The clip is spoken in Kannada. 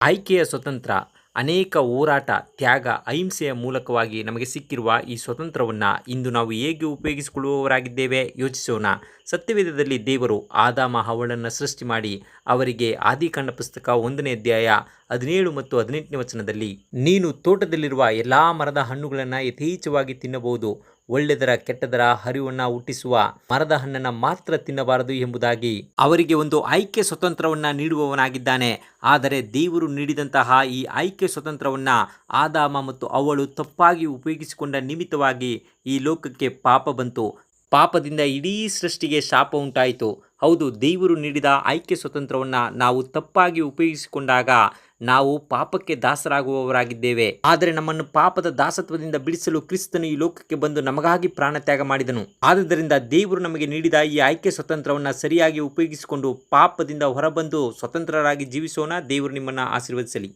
ಆಯ್ಕೆಯ ಸ್ವತಂತ್ರ ಅನೇಕ ಹೋರಾಟ, ತ್ಯಾಗ, ಅಹಿಂಸೆಯ ಮೂಲಕವಾಗಿ ನಮಗೆ ಸಿಕ್ಕಿರುವ ಈ ಸ್ವತಂತ್ರವನ್ನು ಇಂದು ನಾವು ಹೇಗೆ ಉಪಯೋಗಿಸಿಕೊಳ್ಳುವವರಾಗಿದ್ದೇವೆ ಯೋಚಿಸೋಣ. ಸತ್ಯವೇದದಲ್ಲಿ ದೇವರು ಆದಾಮ, ಹವಳನ್ನು ಸೃಷ್ಟಿ ಮಾಡಿ ಅವರಿಗೆ ಆದಿಕಾಂಡ ಪುಸ್ತಕ ಒಂದನೇ ಅಧ್ಯಾಯ ಹದಿನೇಳು ಮತ್ತು ಹದಿನೆಂಟನೇ ವಚನದಲ್ಲಿ, ನೀನು ತೋಟದಲ್ಲಿರುವ ಎಲ್ಲ ಮರದ ಹಣ್ಣುಗಳನ್ನು ಯಥೇಚ್ಛವಾಗಿ ತಿನ್ನಬಹುದು. ಒಳ್ಳೆದರ ಕೆಟ್ಟದರ ಹರಿವನ್ನು ಹುಟ್ಟಿಸುವ ಮರದ ಹಣ್ಣನ್ನು ಮಾತ್ರ ತಿನ್ನಬಾರದು ಎಂಬುದಾಗಿ. ಅವರಿಗೆ ಒಂದು ಆಯ್ಕೆ ಸ್ವತಂತ್ರವನ್ನು ನೀಡುವವನಾಗಿದ್ದಾನೆ. ಆದರೆ ದೇವರು ನೀಡಿದಂತಹ ಈ ಆಯ್ಕೆ ಸ್ವತಂತ್ರವನ್ನು ಆದಾಮ ಮತ್ತು ಅವಳು ತಪ್ಪಾಗಿ ಉಪಯೋಗಿಸಿಕೊಂಡ ನಿಮಿತ್ತವಾಗಿ ಈ ಲೋಕಕ್ಕೆ ಪಾಪ ಬಂತು. ಪಾಪದಿಂದ ಇಡೀ ಸೃಷ್ಟಿಗೆ ಶಾಪ ಉಂಟಾಯಿತು. ಹೌದು, ದೇವರು ನೀಡಿದ ಆಯ್ಕೆ ಸ್ವತಂತ್ರವನ್ನು ನಾವು ತಪ್ಪಾಗಿ ಉಪಯೋಗಿಸಿಕೊಂಡಾಗ ನಾವು ಪಾಪಕ್ಕೆ ದಾಸರಾಗುವವರಾಗಿದ್ದೇವೆ. ಆದರೆ ನಮ್ಮನ್ನು ಪಾಪದ ದಾಸತ್ವದಿಂದ ಬಿಡಿಸಲು ಕ್ರಿಸ್ತನು ಈ ಲೋಕಕ್ಕೆ ಬಂದು ನಮಗಾಗಿ ಪ್ರಾಣತ್ಯಾಗ ಮಾಡಿದನು. ಆದುದರಿಂದ ದೇವರು ನಮಗೆ ನೀಡಿದ ಈ ಆಯ್ಕೆ ಸ್ವತಂತ್ರವನ್ನು ಸರಿಯಾಗಿ ಉಪಯೋಗಿಸಿಕೊಂಡು ಪಾಪದಿಂದ ಹೊರಬಂದು ಸ್ವತಂತ್ರರಾಗಿ ಜೀವಿಸೋಣ. ದೇವರು ನಿಮ್ಮನ್ನು ಆಶೀರ್ವದಿಸಲಿ.